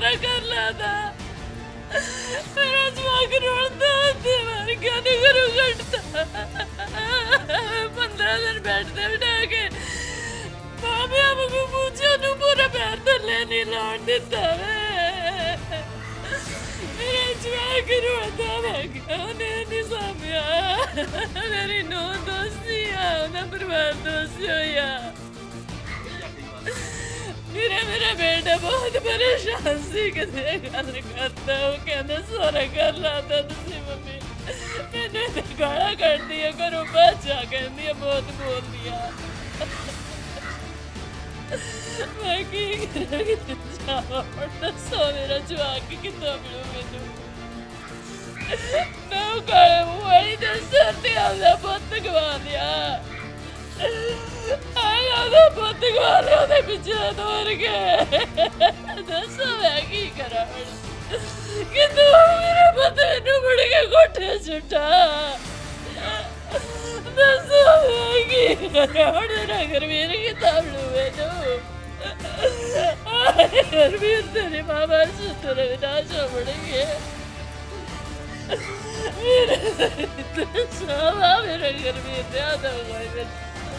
ਸਾਰਾ ਕਰ ਲਾਦਾ। ਮੇਰਾ ਜਵਾਕ ਰੋਂਦਾ ਤੇ ਮਰ ਗਿਆ ਨਹੀਂ ਕਰੂ ਘਟਦਾ। 15 ਦਿਨ ਬੈਠਦੇ ਬਿਠਾ ਕੇ ਬਾਬੇ ਆਪ ਨੂੰ ਪੁੱਛਿਆ ਨੂੰ ਪੂਰਾ ਪੈਰ ਥੱਲੇ ਨਹੀਂ ਲਾਉਣ ਦਿੱਤਾ ਵੇ। ਮੇਰਾ ਜਵਾਕ ਰੋਂਦਾ ਵੇ ਉਹਨੇ ਨਹੀਂ ਸਾਂਭਿਆ। ਮੇਰੀ ਨੋ ਦੋਸਤੀ ਆ, ਉਹਦਾ ਪਰਿਵਾਰ ਦੋਸਤੀ ਹੋਇਆ। ਮੇਰਾ ਬੇਟਾ ਬਹੁਤ ਪਰੇਸ਼ਾਨ ਸੀ ਕਿਤੇ ਗੱਲ ਕਰਦਾ, ਉਹ ਕਹਿੰਦਾ ਸਾਰਾ ਕਰ ਲਾਤਾ ਤੁਸੀਂ ਮੰਮੀ। ਮੈਨੂੰ ਤੇ ਗਾਲਾਂ ਕੱਢਦੀ ਆ ਘਰੋਂ ਬਾਜਾ ਕਹਿੰਦੀ ਆ ਬਹੁਤ ਬੋਲਦੀ ਆ ਮੈਂ ਕੀ ਕਰਾਂ ਕਿ ਜਾਵਾਂ ਹੁਣ ਦੱਸੋ ਮੇਰਾ ਜਵਾਕ ਕਿੱਦਾਂ ਮਿਲੂ ਮੈਨੂੰ? ਮੈਂ ਉਹ ਮੂੰਹ ਵਾਲੀ ਦੇ ਤੇ ਆਉਂਦਾ, ਪੁੱਤ ਗਵਾ ਲਿਆ ਗਵਾ ਲਿਆ ਉਹਦੇ ਪਿੱਛੇ ਦੌੜ ਕੇ ਦੱਸੋ ਮੈਂ ਕੀ ਕਰਾਂ ਕਿ ਤੂੰ ਮੇਰੇ ਪੁੱਤ ਨੂੰ ਮੁੜ ਕੇ ਕੋਠੇ ਸੁੱਟਾ ਦੱਸੋ ਮੈਂ ਕੀ ਕਰਾਂ ਹੁਣ ਨਗਰ ਵੀਰ ਕਿਤਾਬ ਲੂ ਮੈਨੂੰ ਹਰਵੀਰ ਤੇਰੇ ਮਾਮਾ ਸੁਤਰ ਵਿਨਾਸ਼ ਹੋਣਗੇ ਮੇਰੇ ਸਾਵਾ ਮੇਰੇ ਵੀ ਤੇ ਆਦਾ ਹੋਇਆ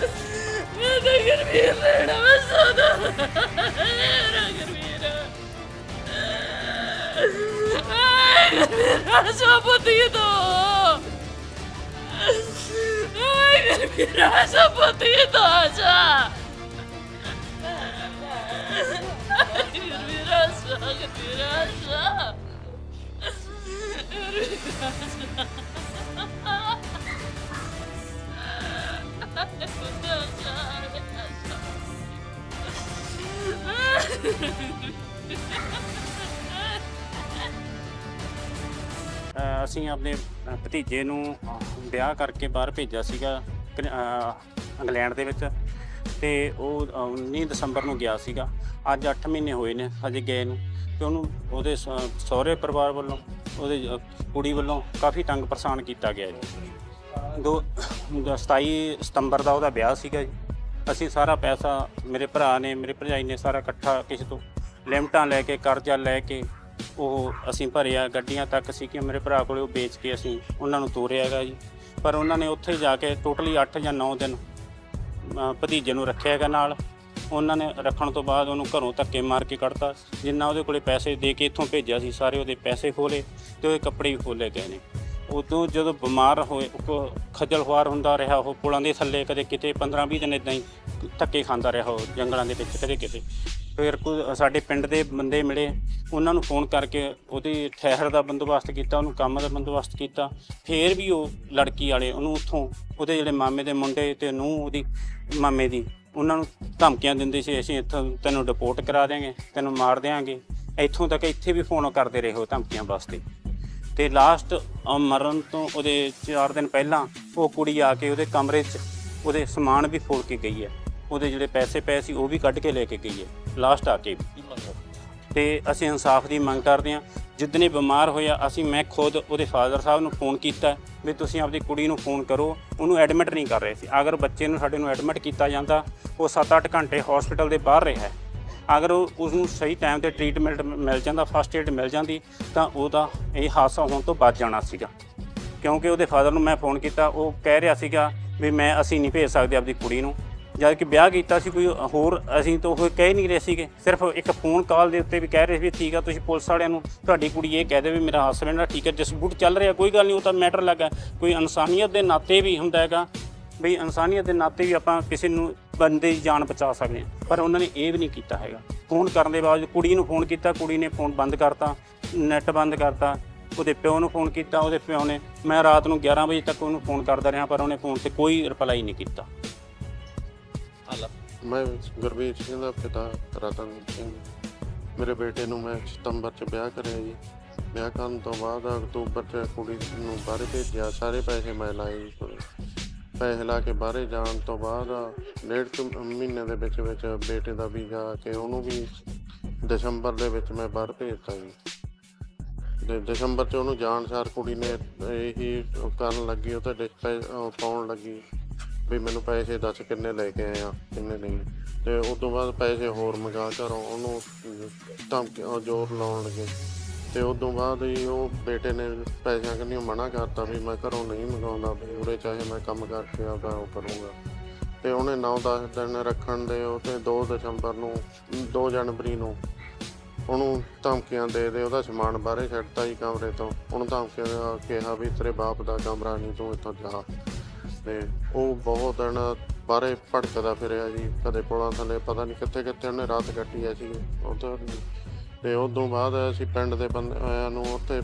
ਮੈਂ ਤਾਂ ਘਰ ਵੀ ਲੈਣਾ ਮੈਂ ਸੋਦਾ ਮੇਰਾ ਘਰ ਵੀ ਮੇਰਾ ਸੋਪਤੀ ਦੋ ਆਏ ਘਰ ਵੀ ਮੇਰਾ ਸੋਪਤੀ ਦੋ ਅ, ਅਸੀਂ ਆਪਣੇ ਅ, ਭਤੀਜੇ ਨੂੰ ਵਿਆਹ ਕਰਕੇ ਬਾਹਰ ਭੇਜਿਆ ਸੀਗਾ ਕਨ- ਅ, ਇੰਗਲੈਂਡ ਦੇ ਵਿੱਚ ਤੇ ਉਹ ਅ, 19 ਦਸੰਬਰ ਨੂੰ ਗਿਆ ਸੀਗਾ। ਅੱਜ 8 ਮਹੀਨੇ ਹੋਏ ਨੇ ਹਜੇ ਗਏ ਨੂੰ ਤੇ ਉਹਨੂੰ ਉਹਦੇ ਸ- ਸਹੁਰੇ ਪਰਿਵਾਰ ਵੱਲੋਂ ਉਹਦੇ ਅ, ਕੁੜੀ ਵੱਲੋਂ ਕਾਫੀ ਤੰਗ ਪਰੇਸ਼ਾਨ ਕੀਤਾ ਗਿਆ ਜੀ। ਦੋ 27 ਸਤੰਬਰ ਦਾ ਉਹਦਾ ਵਿਆਹ ਸੀਗਾ ਜੀ। ਅਸੀਂ ਸਾਰਾ ਪੈਸਾ ਮੇਰੇ ਭਰਾ ਨੇ, ਮੇਰੇ ਭਰਜਾਈ ਨੇ ਸਾਰਾ ਇਕੱਠਾ ਕਿਸੇ ਤੋਂ ਲਿਮਟਾਂ ਲੈ ਕੇ, ਕਰਜ਼ਾ ਲੈ ਕੇ ਉਹ ਅਸੀਂ ਭਰਿਆ। ਗੱਡੀਆਂ ਤੱਕ ਸੀ ਕਿ ਮੇਰੇ ਭਰਾ ਕੋਲੇ, ਉਹ ਵੇਚ ਕੇ ਅਸੀਂ ਉਹਨਾਂ ਨੂੰ ਤੋਰਿਆ ਹੈਗਾ ਜੀ। ਪਰ ਉਹਨਾਂ ਨੇ ਉੱਥੇ ਜਾ ਕੇ ਟੋਟਲੀ 8 ਜਾਂ 9 ਦਿਨ ਭਤੀਜੇ ਨੂੰ ਰੱਖਿਆ ਹੈਗਾ ਨਾਲ। ਉਹਨਾਂ ਨੇ ਰੱਖਣ ਤੋਂ ਬਾਅਦ ਉਹਨੂੰ ਘਰੋਂ ਧੱਕੇ ਮਾਰ ਕੇ ਕੱਢਤਾ। ਜਿੰਨਾ ਉਹਦੇ ਕੋਲੇ ਪੈਸੇ ਦੇ ਕੇ ਇੱਥੋਂ ਭੇਜਿਆ ਸੀ, ਸਾਰੇ ਉਹਦੇ ਪੈਸੇ ਖੋਲੇ ਤੇ ਉਹਦੇ ਕੱਪੜੇ ਵੀ ਖੋਲੇ ਗਏ ਨੇ। ਉਦੋਂ ਜਦੋਂ ਬਿਮਾਰ ਹੋਏ ਉਹ ਖੱਜਲ ਖੁਆਰ ਹੁੰਦਾ ਰਿਹਾ, ਉਹ ਪੁਲਾਂ ਦੇ ਥੱਲੇ ਕਦੇ ਕਿਤੇ 15 20 ਦਿਨ ਇਦਾਂ ਹੀ ਧੱਕੇ ਖਾਂਦਾ ਰਿਹਾ ਉਹ ਜੰਗਲਾਂ ਦੇ ਵਿੱਚ ਕਦੇ ਕਿਤੇ। ਫਿਰ ਕੋਈ ਸਾਡੇ ਪਿੰਡ ਦੇ ਬੰਦੇ ਮਿਲੇ, ਉਹਨਾਂ ਨੂੰ ਫੋਨ ਕਰਕੇ ਉਹਦੀ ਠਹਿਰ ਦਾ ਬੰਦੋਬਸਤ ਕੀਤਾ, ਉਹਨੂੰ ਕੰਮ ਦਾ ਬੰਦੋਬਸਤ ਕੀਤਾ। ਫਿਰ ਵੀ ਉਹ ਲੜਕੀ ਵਾਲੇ ਉਹਨੂੰ ਉੱਥੋਂ ਉਹਦੇ ਜਿਹੜੇ ਮਾਮੇ ਦੇ ਮੁੰਡੇ ਤੇ ਨੂੰ ਉਹਦੀ, ਮਾਮੇ ਦੀ, ਉਹਨਾਂ ਨੂੰ ਧਮਕੀਆਂ ਦਿੰਦੇ ਸੀ, ਅਸੀਂ ਇੱਥੋਂ ਤੈਨੂੰ ਡਿਪੋਰਟ ਕਰਾ ਦੇਾਂਗੇ ਤੈਨੂੰ ਮਾਰ ਦੇਾਂਗੇ ਇੱਥੋਂ ਤੱਕ ਇੱਥੇ ਵੀ ਫੋਨ ਕਰਦੇ ਰਹੇ ਉਹ ਧਮਕੀਆਂ ਵਾਸਤੇ। ਤੇ ਲਾਸਟ ਮਰਨ ਤੋਂ ਉਹਦੇ 4 ਦਿਨ ਪਹਿਲਾਂ ਉਹ ਕੁੜੀ ਆ ਕੇ ਉਹਦੇ ਕਮਰੇ 'ਚ ਉਹਦੇ ਸਮਾਨ ਵੀ ਫੋੜ ਕੇ ਗਈ ਹੈ। ਉਹਦੇ ਜਿਹੜੇ ਪੈਸੇ ਪਏ ਸੀ ਉਹ ਵੀ ਕੱਢ ਕੇ ਲੈ ਕੇ ਗਈ ਹੈ ਲਾਸਟ ਆ ਕੇ। ਤੇ ਅਸੀਂ ਇਨਸਾਫ ਦੀ ਮੰਗ ਕਰਦੇ ਹਾਂ। ਜਿੱਦਨੇ ਬਿਮਾਰ ਹੋਇਆ, ਅਸੀਂ, ਮੈਂ ਖੁਦ ਉਹਦੇ ਫਾਦਰ ਸਾਹਿਬ ਨੂੰ ਫੋਨ ਕੀਤਾ ਵੀ ਤੁਸੀਂ ਆਪਦੀ ਕੁੜੀ ਨੂੰ ਫੋਨ ਕਰੋ। ਉਹਨੂੰ ਐਡਮਿਟ ਨਹੀਂ ਕਰ ਰਹੇ ਸੀ। ਅਗਰ ਬੱਚੇ ਨੂੰ ਸਾਡੇ ਨੂੰ ਐਡਮਿਟ ਕੀਤਾ ਜਾਂਦਾ, ਉਹ 7-8 ਘੰਟੇ ਹਸਪੀਟਲ ਦੇ ਬਾਹਰ ਰਿਹਾ ਅਗਰ ਉਹ ਉਸ ਨੂੰ ਸਹੀ ਟਾਈਮ ਤੇ ਟ੍ਰੀਟਮੈਂਟ ਮਿਲ ਜਾਂਦਾ ਫਸਟ ਏਡ ਮਿਲ ਜਾਂਦੀ, ਤਾਂ ਉਹਦਾ ਇਹ ਹਾਦਸਾ ਹੋਣ ਤੋਂ ਬਚ ਜਾਣਾ ਸੀਗਾ। ਕਿਉਂਕਿ ਉਹਦੇ ਫਾਦਰ ਨੂੰ ਮੈਂ ਫੋਨ ਕੀਤਾ, ਉਹ ਕਹਿ ਰਿਹਾ ਸੀਗਾ ਵੀ ਮੈਂ ਅਸੀਂ ਨਹੀਂ ਭੇਜ ਸਕਦੇ ਆਪਦੀ ਕੁੜੀ ਨੂੰ। ਜਦ ਕਿ ਵਿਆਹ ਕੀਤਾ ਸੀ ਕੋਈ ਹੋਰ, ਅਸੀਂ ਤਾਂ ਉਹ ਕਹਿ ਨਹੀਂ ਰਹੇ ਸੀਗੇ। ਸਿਰਫ ਇੱਕ ਫੋਨ ਕਾਲ ਦੇ ਉੱਤੇ ਵੀ ਕਹਿ ਰਹੇ ਸੀ ਵੀ ਠੀਕ ਆ, ਤੁਸੀਂ ਪੁਲਿਸ ਵਾਲਿਆਂ ਨੂੰ, ਤੁਹਾਡੀ ਕੁੜੀ ਇਹ ਕਹਿ ਦੇ ਵੀ ਮੇਰਾ ਹਸਬੰਡ ਆ ਠੀਕ ਹੈ ਡਿਸਪਿਊਟ ਚੱਲ ਰਿਹਾ, ਕੋਈ ਗੱਲ ਨਹੀਂ, ਉਹ ਤਾਂ ਮੈਟਰ ਲੱਗਾ। ਕੋਈ ਇਨਸਾਨੀਅਤ ਦੇ ਨਾਤੇ ਵੀ ਹੁੰਦਾ ਹੈਗਾ ਵੀ ਇਨਸਾਨੀਅਤ ਦੇ ਨਾਤੇ ਵੀ ਆਪਾਂ ਕਿਸੇ ਨੂੰ ਬੰਦੇ ਦੀ ਜਾਨ ਬਚਾ ਸਕਦੇ ਹਾਂ ਪਰ ਉਹਨਾਂ ਨੇ ਇਹ ਵੀ ਨਹੀਂ ਕੀਤਾ ਹੈਗਾ। ਫੋਨ ਕਰਨ ਦੇ ਬਾਅਦ ਕੁੜੀ ਨੂੰ ਫੋਨ ਕੀਤਾ ਕੁੜੀ ਨੇ ਫੋਨ ਬੰਦ ਕਰਤਾ ਨੈਟ ਬੰਦ ਕਰਤਾ ਉਹਦੇ ਪਿਓ ਨੂੰ ਫੋਨ ਕੀਤਾ ਉਹਦੇ ਪਿਓ ਨੇ ਮੈਂ ਰਾਤ ਨੂੰ 11 ਵਜੇ ਤੱਕ ਉਹਨੂੰ ਫੋਨ ਕਰਦਾ ਰਿਹਾ ਪਰ ਉਹਨੇ ਫੋਨ ਤੇ ਕੋਈ ਰਿਪਲਾਈ ਨਹੀਂ ਕੀਤਾ। ਮੈਂ ਗੁਰਬੀਰ ਸਿੰਘ ਦਾ ਪਿਤਾ ਰਤਨ ਸਿੰਘ। ਮੇਰੇ ਬੇਟੇ ਨੂੰ ਮੈਂ ਸਤੰਬਰ ਚ ਵਿਆਹ ਕਰਿਆ ਜੀ। ਵਿਆਹ ਕਰਨ ਤੋਂ ਬਾਅਦ ਅਕਤੂਬਰ ਚ ਕੁੜੀ ਨੂੰ ਬਾਹਰ ਭੇਜਿਆ ਸਾਰੇ ਪੈਸੇ ਮੈਂ ਲਾਏ ਜੀ। ਪੈਸੇ ਲਾ ਕੇ ਬਾਹਰੇ ਜਾਣ ਤੋਂ ਬਾਅਦ ਡੇਢ ਕੁ ਮਹੀਨੇ ਦੇ ਵਿੱਚ ਵਿੱਚ ਬੇਟੇ ਦਾ ਵੀਜ਼ਾ ਆ ਕੇ ਉਹਨੂੰ ਵੀ ਦਸੰਬਰ ਦੇ ਵਿੱਚ ਮੈਂ ਬਾਹਰ ਭੇਜਤਾ ਜੀ। ਤੇ ਦਸੰਬਰ ਚ ਉਹਨੂੰ ਜਾਣਸਾਰ ਕੁੜੀ ਨੇ ਇਹੀ ਕਰਨ ਲੱਗੀ, ਉਹ ਤਾਂ ਡਿਸਪੈ ਪਾਉਣ ਲੱਗੀ ਵੀ ਮੈਨੂੰ ਪੈਸੇ ਦੱਸ ਕਿੰਨੇ ਲੈ ਕੇ ਆਏ ਆ, ਕਿੰਨੇ ਨਹੀਂ। ਤੇ ਉਸ ਤੋਂ ਬਾਅਦ ਪੈਸੇ ਹੋਰ ਮੰਗਾ ਘਰੋਂ ਉਹਨੂੰ ਧਮਕੀ ਜ਼ੋਰ ਲਾਉਣ ਲੱਗੇ। ਤੇ ਉਸ ਤੋਂ ਬਾਅਦ ਹੀ ਉਹ ਬੇਟੇ ਨੇ ਪੈਸਿਆਂ ਕੰਨੀ ਮਨਾ ਕਰਤਾ ਵੀ ਮੈਂ ਘਰੋਂ ਨਹੀਂ ਮੰਗਾਉਂਦਾ, ਵੀ ਉਰੇ ਚਾਹੇ ਮੈਂ ਕੰਮ ਕਰਕੇ ਆਪਦਾ ਉਹ ਕਰੂੰਗਾ। ਤੇ ਉਹਨੇ 9-10 ਦਿਨ ਰੱਖਣ ਦੇ ਉਹ ਤੇ 2 ਦਸੰਬਰ ਨੂੰ 2 ਜਨਵਰੀ ਨੂੰ ਉਹਨੂੰ ਧਮਕੀਆਂ ਦੇ ਦੇ, ਉਹਦਾ ਸਮਾਨ ਬਾਹਰੇ ਛੱਡਤਾ ਜੀ ਕਮਰੇ ਤੋਂ। ਉਹਨੂੰ ਧਮਕੀਆਂ ਕਿਹਾ ਵੀ ਤੇਰੇ ਬਾਪ ਦਾ ਕਮਰਾ ਨਹੀਂ, ਤੂੰ ਇੱਥੋਂ ਜਾ। ਤੇ ਉਹ ਬਹੁਤ ਦਿਨ ਬਾਹਰੇ ਭੜਕਦਾ ਫਿਰਿਆ ਜੀ, ਕਦੇ ਪੁਲਾਂ ਥੱਲੇ, ਪਤਾ ਨਹੀਂ ਕਿੱਥੇ ਕਿੱਥੇ ਉਹਨੇ ਰਾਤ ਕੱਟੀ ਐ ਸੀ ਉਹ ਤਾਂ ਤੇ ਉਸ ਤੋਂ ਬਾਅਦ ਅਸੀਂ ਪਿੰਡ ਦੇ ਬੰਦਿਆਂ ਨੂੰ ਉੱਥੇ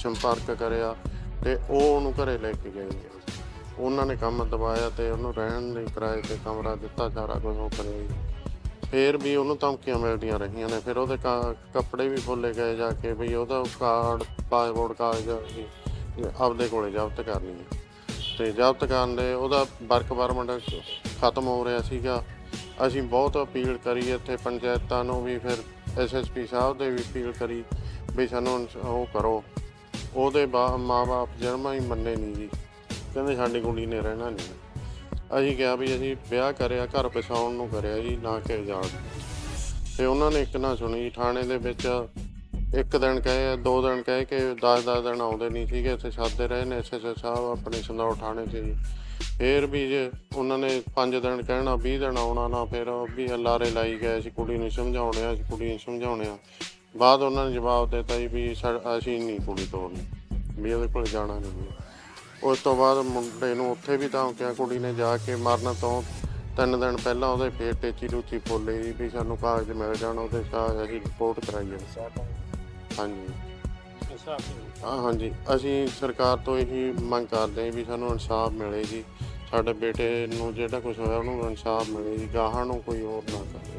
ਸੰਪਰਕ ਕਰਿਆ ਤੇ ਉਹ ਉਹਨੂੰ ਘਰੇ ਲੈ ਕੇ ਗਏ ਉਹਨਾਂ ਨੇ ਕੰਮ ਦਬਾਇਆ ਤੇ ਉਹਨੂੰ ਰਹਿਣ ਲਈ ਕਿਰਾਏ ਤੇ ਕਮਰਾ ਦਿੱਤਾ, ਸਾਰਾ ਕੁਝ ਉਹ ਕਰਿਆ ਜੀ। ਫੇਰ ਵੀ ਉਹਨੂੰ ਧਮਕੀਆਂ ਮਿਲਦੀਆਂ ਰਹੀਆਂ ਨੇ, ਫਿਰ ਉਹਦੇ ਕਾ- ਕੱਪੜੇ ਵੀ ਫੁੱਲੇ ਗਏ ਜਾ ਕੇ ਵੀ ਉਹਦਾ ਕਾਰਡ ਪਾਸਪੋਰਟ ਕਾਗਜ਼ ਆਪਦੇ ਕੋਲੇ ਜ਼ਬਤ ਕਰਨੀ ਹੈ ਤੇ ਜ਼ਬਤ ਕਰਨ ਦੇ ਉਹਦਾ ਵਰਕ ਪਰਮਿਟ ਖਤਮ ਹੋ ਰਿਹਾ ਸੀਗਾ। ਅਸੀਂ ਬਹੁਤ ਅਪੀਲ ਕਰੀ ਇੱਥੇ ਪੰਚਾਇਤਾਂ ਨੂੰ ਵੀ ਫਿਰ ਐਸਐਸਪੀ ਸਾਹਿਬ ਦੇ ਵੀ ਅਪੀਲ ਕਰੀ ਵੀ ਸਾਨੂੰ ਇਨਸ- ਉਹ ਕਰੋ। ਉਹਦੇ ਬਾ ਮਾਂ ਬਾਪ ਜਨਮਾਂ ਹੀ ਮੰਨੇ ਨਹੀਂ ਜੀ। ਕਹਿੰਦੇ ਸਾਡੀ ਕੁੜੀ ਨੇ ਰਹਿਣਾ ਨਹੀਂ ਅਸੀਂ ਕਿਹਾ ਵੀ ਅਸੀਂ ਵਿਆਹ ਕਰਿਆ, ਘਰ ਪਛਾਉਣ ਨੂੰ ਕਰਿਆ ਜੀ, ਨਾ ਕਿ ਜਾਣ। ਤੇ ਉਹਨਾਂ ਨੇ ਇੱਕ ਨਾ ਸੁਣੀ, ਥਾਣੇ ਦੇ ਵਿੱਚ ਇੱਕ ਦਿਨ ਕਹੇ, ਦੋ ਦਿਨ ਕਹੇ ਕਿ 10-10 ਦਿਨ ਆਉਂਦੇ ਨਹੀਂ ਸੀਗੇ, ਇੱਥੇ ਸਾਦੇ ਰਹੇ ਨੇ ਐਸਐਸਓ ਸਾਹਿਬ ਆਪਣੇ ਸੰਦੌੜ ਥਾਣੇ 'ਚ ਜੀ। ਫੇਰ ਵੀ ਜੇ ਉਹਨਾਂ ਨੇ 5 ਦਿਨ ਕਹਿਣਾ 20 ਦਿਨ ਆਉਣਾ ਨਾ, ਫਿਰ ਉਹ ਵੀ ਲਾਰੇ ਲਾਈ ਗਏ ਸੀ ਕੁੜੀ ਨੂੰ ਸਮਝਾਉਣਿਆ ਸੀ ਕੁੜੀ ਨੂੰ ਸਮਝਾਉਣੇ ਆ। ਬਾਅਦ ਉਹਨਾਂ ਨੇ ਜਵਾਬ ਦਿੱਤਾ ਜੀ ਵੀ ਸਾ- ਅਸੀਂ ਨਹੀਂ ਕੁੜੀ ਤੋੜਨੀ ਵੀ ਉਹਦੇ ਕੋਲ ਜਾਣਾ ਨਹੀਂ ਉਸ ਤੋਂ ਬਾਅਦ ਮੁੰਡੇ ਨੂੰ ਉੱਥੇ ਵੀ ਧਮਕਿਆ ਕੁੜੀ ਨੇ ਜਾ ਕੇ ਮਰਨ ਤੋਂ ਤਿੰਨ ਦਿਨ ਪਹਿਲਾਂ ਉਹਦੇ ਫੇਰ ਟੇਚੀ ਰੂਚੀ ਫੋਲੇ ਜੀ ਵੀ ਸਾਨੂੰ ਕਾਗਜ਼ ਮਿਲ ਜਾਣ, ਉਹਦੇ ਕਾਗਜ਼ ਅਸੀਂ ਰਿਪੋਰਟ ਕਰਾਈਏ। ਹਾਂਜੀ। ਹਾਂ ਹਾਂਜੀ। ਅਸੀਂ ਸਰਕਾਰ ਤੋਂ ਇਹੀ ਮੰਗ ਕਰਦੇ ਹਾਂ ਵੀ ਸਾਨੂੰ ਇਨਸਾਫ ਮਿਲੇ ਜੀ। ਸਾਡੇ ਬੇਟੇ ਨੂੰ ਜਿਹੜਾ ਕੁਝ ਹੋਇਆ ਉਹਨੂੰ ਇਨਸਾਫ ਮਿਲੇ ਜੀ ਗਾਹਾਂ ਨੂੰ ਕੋਈ ਹੋਰ ਨਾ ਕਰੇ।